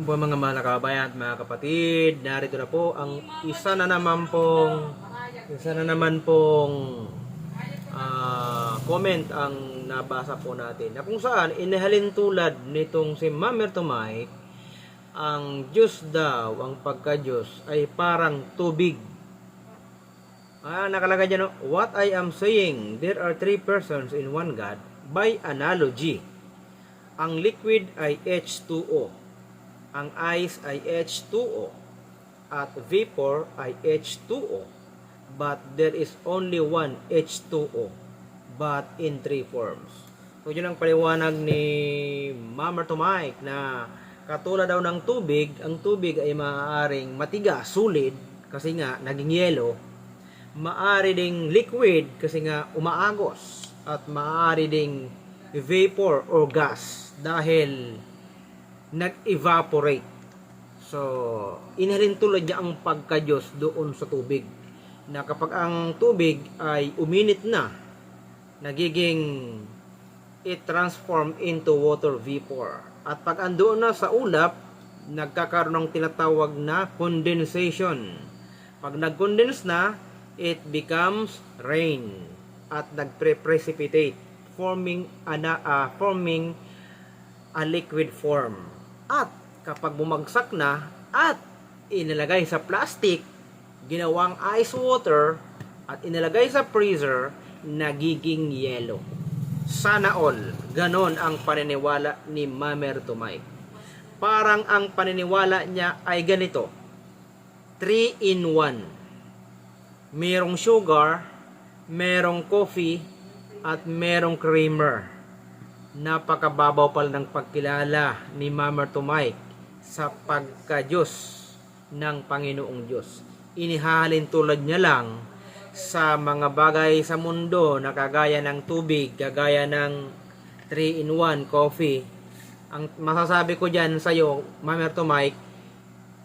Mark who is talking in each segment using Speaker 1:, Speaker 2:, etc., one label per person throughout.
Speaker 1: Po mga mga kabayan at mga kapatid, narito na po ang isa na naman pong isa na naman pong ah, comment ang nabasa po natin na kung saan inihalin tulad nitong si Mamer Tomay ang Diyos daw, ang pagka-Diyos ay parang tubig. Ah, nakalagay dyan, what I am saying, there are three persons in one God by analogy. Ang liquid ay H2O ang ice ay H2O at vapor ay H2O but there is only one H2O but in three forms. So yun ang paliwanag ni Mama to Mike na katulad daw ng tubig, ang tubig ay maaaring matigas, solid kasi nga naging yelo, maaari ding liquid kasi nga umaagos at maaari ding vapor or gas dahil nag-evaporate. So, inhalin tulad niya ang pagka-Diyos doon sa tubig. Na kapag ang tubig ay uminit na, nagiging it transform into water vapor. At pag andoon na sa ulap, nagkakaroon ng tinatawag na condensation. Pag nag-condense na, it becomes rain at nagpre-precipitate forming ana ah, forming a liquid form. At kapag bumagsak na at inilagay sa plastic, ginawang ice water at inilagay sa freezer, nagiging yelo. Sana all, ganon ang paniniwala ni Mamer Tumay. Parang ang paniniwala niya ay ganito. 3 in 1. Merong sugar, merong coffee, at merong creamer napakababaw pala ng pagkilala ni Mama to Mike sa pagka-Diyos ng Panginoong Diyos. Inihalin tulad niya lang sa mga bagay sa mundo na kagaya ng tubig, kagaya ng 3-in-1 coffee. Ang masasabi ko dyan sa iyo, Mama to Mike,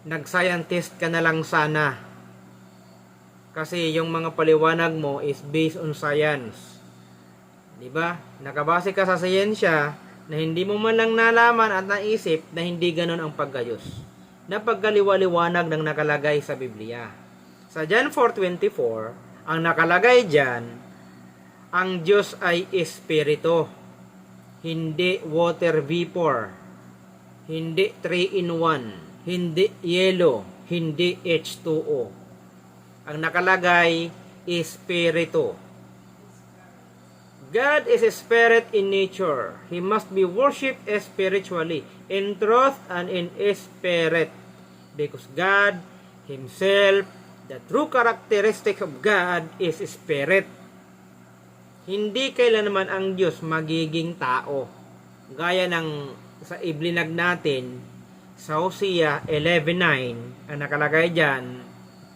Speaker 1: nag-scientist ka na lang sana. Kasi yung mga paliwanag mo is based on science. 'Di ba? Nakabase ka sa siyensya na hindi mo man lang nalaman at naisip na hindi ganon ang pagkayos. Na pagkaliwaliwanag ng nakalagay sa Biblia. Sa John 4:24, ang nakalagay diyan, ang Diyos ay espiritu, hindi water vapor, hindi 3 in 1, hindi yellow, hindi H2O. Ang nakalagay, espiritu. God is a spirit in nature. He must be worshipped spiritually, in truth and in spirit. Because God Himself, the true characteristic of God is spirit. Hindi kailanman ang Diyos magiging tao. Gaya ng sa iblinag natin, sa Hosea 11.9, ang nakalagay dyan,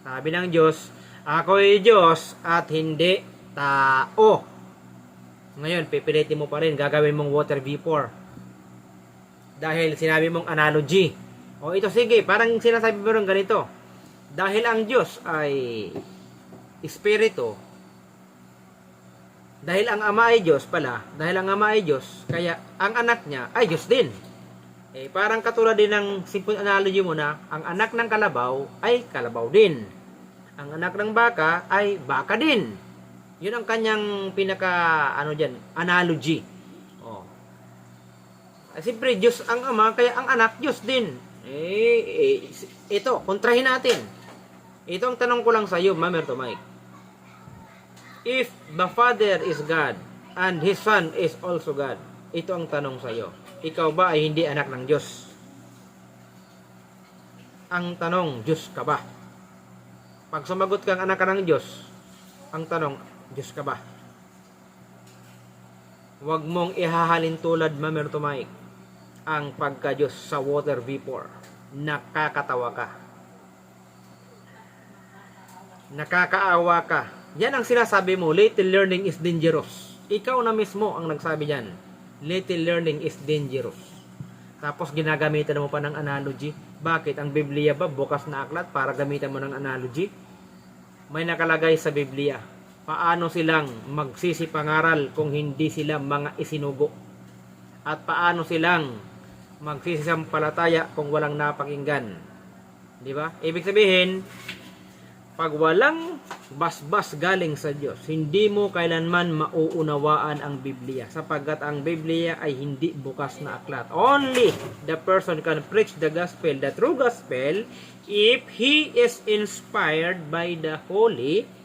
Speaker 1: sabi ng Diyos, Ako ay Diyos at hindi tao. Ngayon, pipilitin mo pa rin, gagawin mong water vapor. Dahil sinabi mong analogy. O ito sige, parang sinasabi mo rin ganito. Dahil ang Diyos ay espiritu, dahil ang Ama ay Diyos pala, dahil ang Ama ay Diyos, kaya ang anak niya ay Diyos din. Eh, parang katulad din ng simple analogy mo na, ang anak ng kalabaw ay kalabaw din. Ang anak ng baka ay baka din. Yun ang kanyang pinaka ano diyan, analogy. Oh. Ah, Siyempre, Diyos ang ama, kaya ang anak, Diyos din. Eh, eh, ito, kontrahin natin. Ito ang tanong ko lang sa iyo, Mamer to Mike. If the Father is God and His Son is also God, ito ang tanong sa iyo. Ikaw ba ay hindi anak ng Diyos? Ang tanong, Diyos ka ba? Pag sumagot kang anak ka ng Diyos, ang tanong, Diyos ka ba? Huwag mong ihahalin tulad Mamer to Mike ang pagka-Diyos sa water vapor. Nakakatawa ka. Nakakaawa ka. Yan ang sinasabi mo, little learning is dangerous. Ikaw na mismo ang nagsabi yan. Little learning is dangerous. Tapos ginagamitan mo pa ng analogy. Bakit? Ang Biblia ba bukas na aklat para gamitan mo ng analogy? May nakalagay sa Biblia. Paano silang magsisipangaral kung hindi sila mga isinugo? At paano silang magsisisampalataya kung walang napakinggan. Di ba? Ibig sabihin, pag walang basbas galing sa Diyos, hindi mo kailanman mauunawaan ang Biblia sapagkat ang Biblia ay hindi bukas na aklat. Only the person can preach the gospel, the true gospel, if he is inspired by the Holy.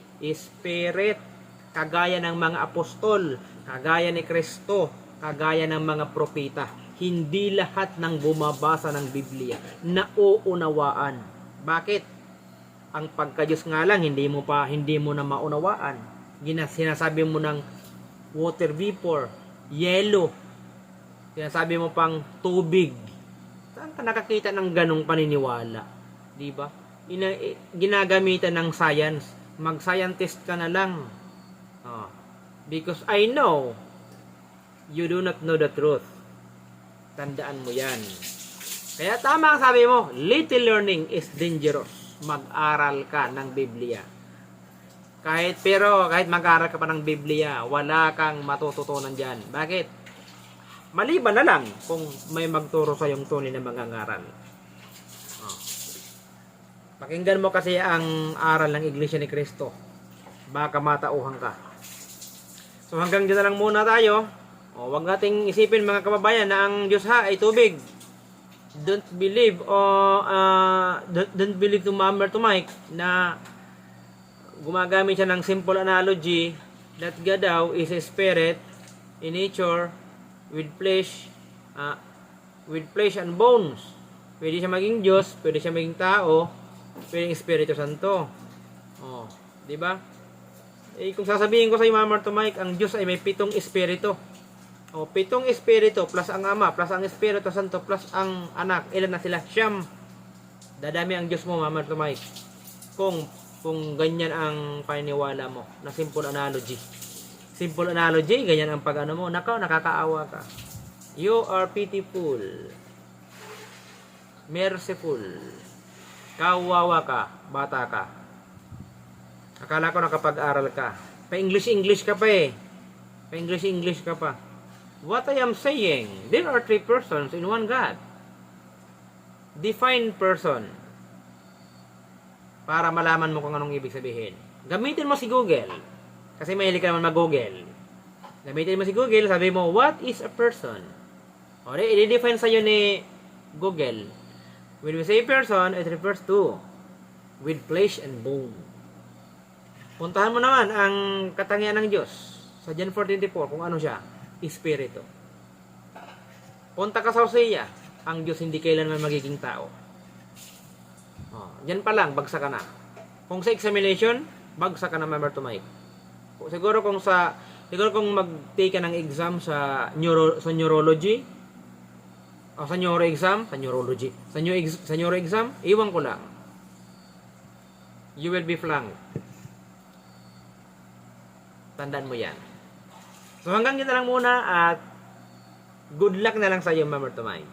Speaker 1: Kagaya ng mga apostol, kagaya ni Kristo, kagaya ng mga propeta. Hindi lahat ng bumabasa ng Biblia nauunawaan. Bakit? ang pagka-Diyos nga lang hindi mo pa hindi mo na maunawaan. Gina, sinasabi mo ng water vapor, yellow. Sinasabi mo pang tubig. Saan ka nakakita ng ganong paniniwala? 'Di ba? Ina, eh, ginagamitan ng science. Mag-scientist ka na lang. Oh. Because I know you do not know the truth. Tandaan mo 'yan. Kaya tama ang sabi mo, little learning is dangerous mag-aral ka ng Biblia. Kahit pero kahit mag-aral ka pa ng Biblia, wala kang matututunan diyan. Bakit? Maliban na lang kung may magturo sa yung tunay na mangangaral. Oh. Pakinggan mo kasi ang aral ng Iglesia ni Kristo. Baka matauhan ka. So hanggang dyan na lang muna tayo. O, wag nating isipin mga kababayan na ang Diyos ha ay tubig don't believe o uh, don't, don't believe to Mama to Mike na gumagamit siya ng simple analogy that God daw is a spirit in nature with flesh uh, with flesh and bones. Pwede siya maging Diyos, pwede siya maging tao, pwede Espiritu Santo. Oh, di ba? Eh kung sasabihin ko sa iyo Mama to Mike, ang Diyos ay may pitong espiritu. O, pitong espiritu plus ang Ama, plus ang Espiritu Santo, plus ang anak. Ilan na sila? Siyam. Dadami ang Diyos mo, Mama Tumay. Kung, kung ganyan ang paniniwala mo, na simple analogy. Simple analogy, ganyan ang pag-ano mo. Nakaw, nakakaawa ka. You are pitiful. Merciful. Kawawa ka, bata ka. Akala ko nakapag-aral ka. Pa-English-English ka pa eh. Pa-English-English ka pa. What I am saying, there are three persons in one God. Define person. Para malaman mo kung anong ibig sabihin. Gamitin mo si Google. Kasi mahilig ka naman mag-Google. Gamitin mo si Google, sabi mo, what is a person? O, i-define sa'yo ni Google. When we say person, it refers to with flesh and bone. Puntahan mo naman ang katangian ng Diyos sa John 4.24 kung ano siya espiritu. Punta ka sa Hosea, ang Diyos hindi kailanman magiging tao. Oh, yan pa lang, bagsak ka na. Kung sa examination, bagsak ka na member to Mike. Siguro kung sa siguro kung mag-take ka ng exam sa neuro sa neurology o sa neuro exam, sa neurology, sa neuro, sa neuro exam, iwan ko lang. You will be flunked. Tandaan mo yan. So hanggang dito lang muna at good luck na lang sa iyo, Mama Tumay.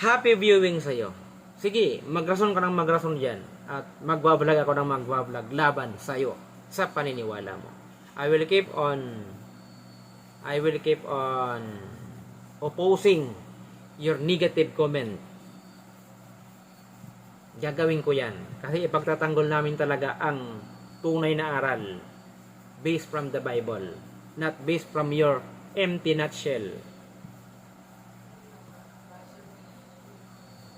Speaker 1: Happy viewing sa iyo. Sige, magrason ka ng magrason diyan at magbablog ako ng magbablog laban sa iyo sa paniniwala mo. I will keep on I will keep on opposing your negative comment. Gagawin ko yan. Kasi ipagtatanggol namin talaga ang tunay na aral based from the Bible not based from your empty nutshell.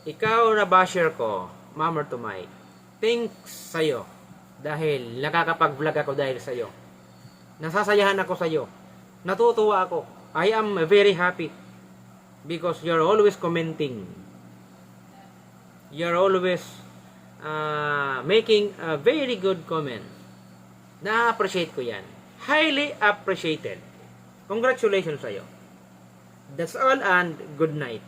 Speaker 1: Ikaw na basher ko, Mama to Mike, thanks sa'yo dahil nakakapag-vlog ako dahil sa'yo. Nasasayahan ako sa'yo. Natutuwa ako. I am very happy because you're always commenting. You're always uh, making a very good comment. Na-appreciate ko yan highly appreciated. Congratulations sa iyo. That's all and good night.